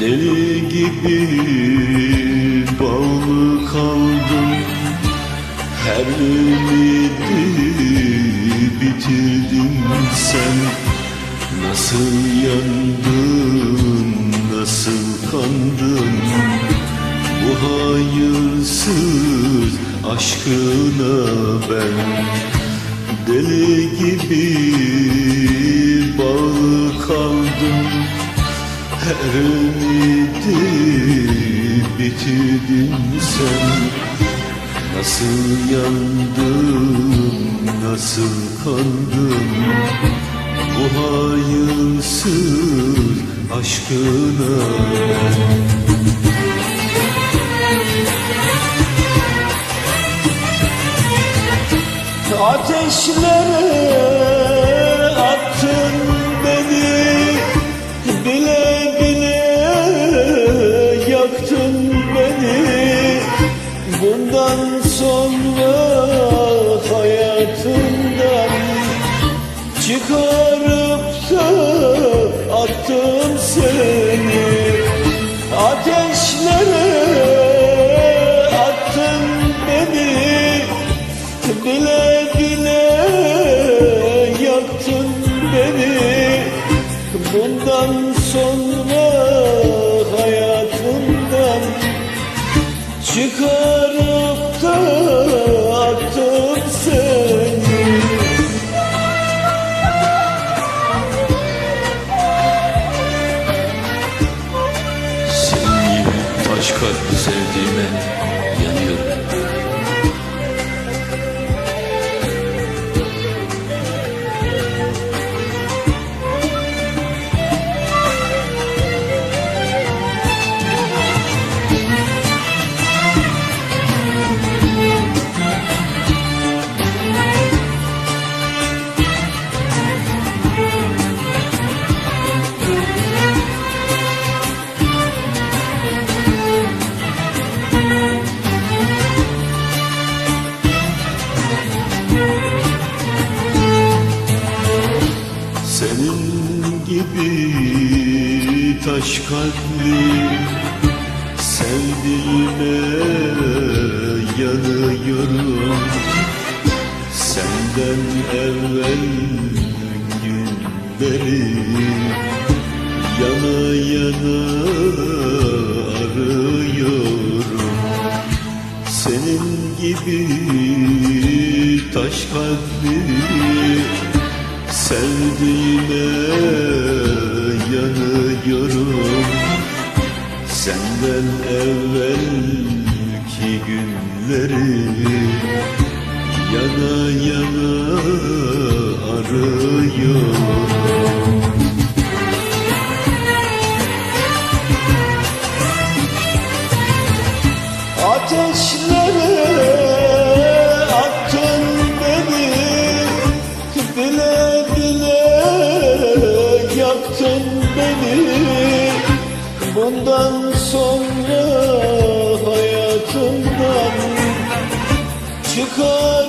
Deli gibi bağlı kaldım. Her ümidi bitirdin sen. Nasıl yandın, nasıl kandın? Bu hayırsız aşkına ben. Deli gibi bağlı kaldım her ümidi bitirdin sen. Nasıl yandım, nasıl kandım Bu hayırsız aşkına. Ateşlere sonra hayatımdan Çıkarıp da attım seni. Ateşlere attın beni. Bile bile yaktın beni. Bundan sonra hayatımdan Çıkarıp attım seni. Taş kalpli sevdiğime Senin gibi taş kalpli sevdiğime yanıyorum. Senden evvel günleri yana yana arıyorum. Senin gibi taş kalpli Sevdiğime yanıyorum. Senden evvelki günleri Yana yana arıyorum. Ateşlere yaktın beni. Bundan sonra hayatımdan Çıkarıp